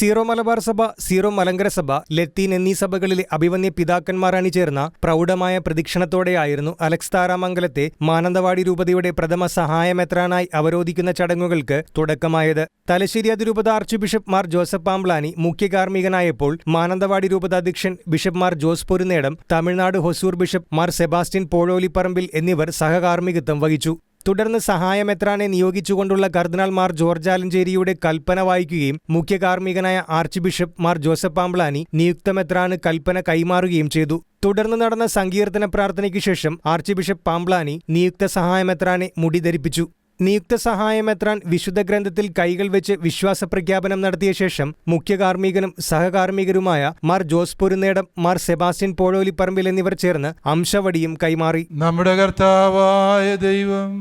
Zero Malabar സഭ zero Malankara സഭ ലത്തീൻ എന്നീ സഭകളിലെ അഭിവന്യ പിതാക്കന്മാരാണ് ചേർന്ന പ്രൗഢമായ പ്രദക്ഷിണത്തോടെയായിരുന്നു അലക്സ് താരാമംഗലത്തെ മാനന്തവാടി രൂപതയുടെ പ്രഥമ സഹായമെത്രാനായി അവരോധിക്കുന്ന ചടങ്ങുകൾക്ക് തുടക്കമായത്. തലശ്ശേരി അതിരൂപത archbishop Mar Joseph Pamplany മുഖ്യ കാർമ്മികനായപ്പോൾ മാനന്തവാടി രൂപത അധ്യക്ഷൻ bishop Mar Jose Porunnedom Tamil Nadu Hosur bishop Mar Sebastian Pozholiparambil എന്നിവർ സഹകാർമ്മികത്വം വഹിച്ചു. തുടർന്ന് സഹായമെത്രാനെ നിയോഗിച്ചുകൊണ്ടുള്ള കർദിനാൾ മാർ ജോർജ് ആലഞ്ചേരിയുടെ കൽപ്പന വായിക്കുകയും മുഖ്യ കാർമ്മികനായ archbishop Mar Joseph Pamplany നിയുക്തമെത്രാന് കൽപ്പന കൈമാറുകയും ചെയ്തു. തുടർന്ന് നടന്ന സങ്കീർത്തന പ്രാർത്ഥനയ്ക്ക് ശേഷം ആർച്ച് ബിഷപ്പ് പാംബ്ലാനി നിയുക്ത സഹായമെത്രാനെ മുടി ധരിപ്പിച്ചു. നിയുക്ത സഹായമെത്രാൻ വിശുദ്ധ ഗ്രന്ഥത്തിൽ കൈകൾ വെച്ച് വിശ്വാസ പ്രഖ്യാപനം നടത്തിയ ശേഷം മുഖ്യ കാർമ്മികനും സഹകാർമ്മികരുമായ മാർ ജോസ് പൊരുന്നേടം മാർ സെബാസ്റ്റ്യൻ പോഴോലിപ്പറമ്പിൽ എന്നിവർ ചേർന്ന് അംശവടിയും കൈമാറി. നമ്മുടെ കർത്താവായ ദൈവം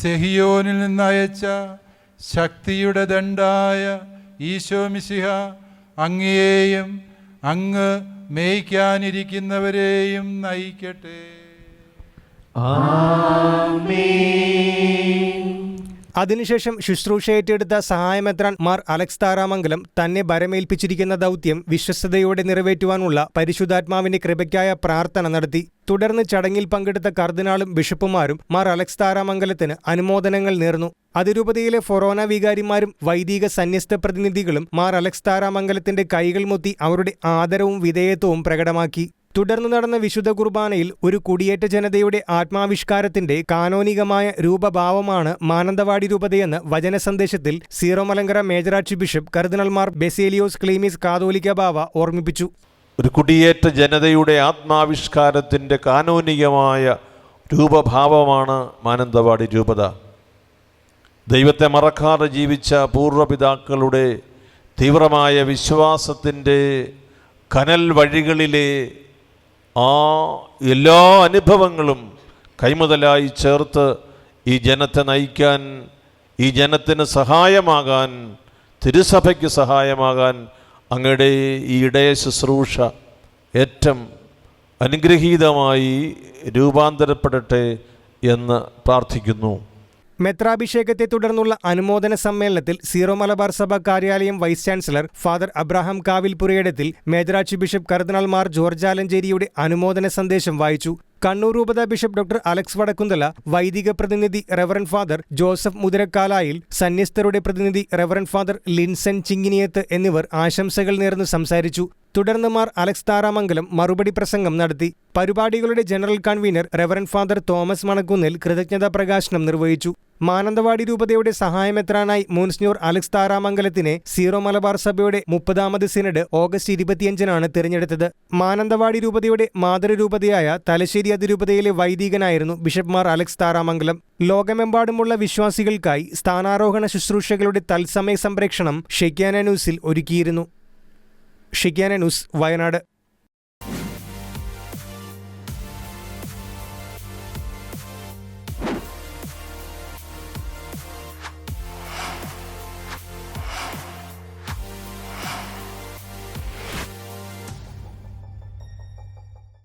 സെഹിയോനിൽ നിന്നയച്ച ശക്തിയുടെ ദണ്ടായ ഈശോ മിശിഹ അങ്ങയെയും അങ്ങ് മേയ്ക്കാനിരിക്കുന്നവരെയും നയിക്കട്ടെ. അതിനുശേഷം ശുശ്രൂഷ ഏറ്റെടുത്ത സഹായമെത്രാൻ മാർ അലക്സ് താരാമംഗലം തന്നെ ഭരമേൽപ്പിച്ചിരിക്കുന്ന ദൗത്യം വിശ്വസ്തയോടെ നിറവേറ്റുവാനുള്ള പരിശുദ്ധാത്മാവിന്റെ കൃപയ്ക്കായ പ്രാർത്ഥന നടത്തി. തുടർന്ന് ചടങ്ങിൽ പങ്കെടുത്ത കർദിനാളും ബിഷപ്പുമാരും മാർ അലക്സ് താരാമംഗലത്തിന് അനുമോദനങ്ങൾ നേർന്നു. അതിരൂപതയിലെ ഫൊറോന വികാരിമാരും വൈദിക സന്യസ്ത പ്രതിനിധികളും മാർ അലക്സ് താരാമംഗലത്തിന്റെ കൈകൾ മുത്തി അവരുടെ ആദരവും വിധേയത്വവും പ്രകടമാക്കി. തുടർന്ന് നടന്ന വിശുദ്ധ കുർബാനയിൽ ഒരു കുടിയേറ്റ ജനതയുടെ ആത്മാവിഷ്കാരത്തിന്റെ കാനോനികമായ രൂപഭാവമാണ് മാനന്തവാടി രൂപതയെന്ന് വചന സന്ദേശത്തിൽ zero Malankara major archbishop കർദിനൽമാർ ബെസേലിയോസ് ക്ലീമിസ് കാതോലിക്ക ബാവ ഓർമ്മിപ്പിച്ചു. ഒരു കുടിയേറ്റ ജനതയുടെ ആത്മാവിഷ്കാരത്തിന്റെ കാനോനികമായ രൂപഭാവമാണ് മാനന്തവാടി രൂപത. ദൈവത്തെ മറക്കാതെ ജീവിച്ച പൂർവപിതാക്കളുടെ തീവ്രമായ വിശ്വാസത്തിന്റെ കനൽ വഴികളിലെ ആ എല്ലാ അനുഭവങ്ങളും കൈമുതലായി ചേർത്ത് ഈ ജനത്തെ നയിക്കാൻ ഈ ജനത്തിന് സഹായമാകാൻ തിരുസഭയ്ക്ക് സഹായമാകാൻ അങ്ങയുടെ ഈ ഇടയ ശുശ്രൂഷ ഏറ്റവും അനുഗ്രഹീതമായി രൂപാന്തരപ്പെടട്ടെ എന്ന് പ്രാർത്ഥിക്കുന്നു. മെത്രാഭിഷേകത്തെ തുടർന്നുള്ള അനുമോദന സമ്മേളനത്തിൽ സീറോ മലബാർ സഭ കാര്യാലയം vice chancellor father Abraham Kavilpurayidathil മേജറാച്ചി bishop cardinal Mar George ആലഞ്ചേരിയുടെ അനുമോദന സന്ദേശം വായിച്ചു. കണ്ണൂർ രൂപത ബിഷപ്പ് ഡോക്ടർ അലക്സ് വടക്കുന്തല വൈദിക പ്രതിനിധി റെവറൻ ഫാദർ ജോസഫ് മുതിരക്കാലായിൽ സന്യസ്തരുടെ പ്രതിനിധി റെവറൻ ഫാദർ ലിൻസൻ ചിങ്ങിനിയത്ത് എന്നിവർ ആശംസകൾ നേർന്ന് സംസാരിച്ചു. തുടർന്ന് മാർ അലക്സ് താരാമംഗലം മറുപടി പ്രസംഗം നടത്തി. പരിപാടികളുടെ general convener reverend father Thomas Manakkunnil കൃതജ്ഞതാ പ്രകാശനം നിർവഹിച്ചു. മാനന്തവാടി രൂപതയുടെ സഹായമെത്രാനായി മോൻസ്ന്യൂർ അലക്സ് താരാമംഗലത്തിനെ സീറോ മലബാർ സഭയുടെ മുപ്പതാമത് സിനഡ് ഓഗസ്റ്റ് ഇരുപത്തിയഞ്ചിനാണ് തിരഞ്ഞെടുത്തത്. മാനന്തവാടി രൂപതയുടെ മാതൃരൂപതയായ തലശ്ശേരി അതിരൂപതയിലെ വൈദികനായിരുന്നു ബിഷപ്പ് മാർ അലക്സ് താരാമംഗലം. ലോകമെമ്പാടുമുള്ള വിശ്വാസികൾക്കായി സ്ഥാനാരോഹണ ശുശ്രൂഷകളുടെ തത്സമയ സംപ്രേക്ഷണം ഷെക്യാന ന്യൂസിൽ ഒരുക്കിയിരുന്നു. Shekinah news Wayanad.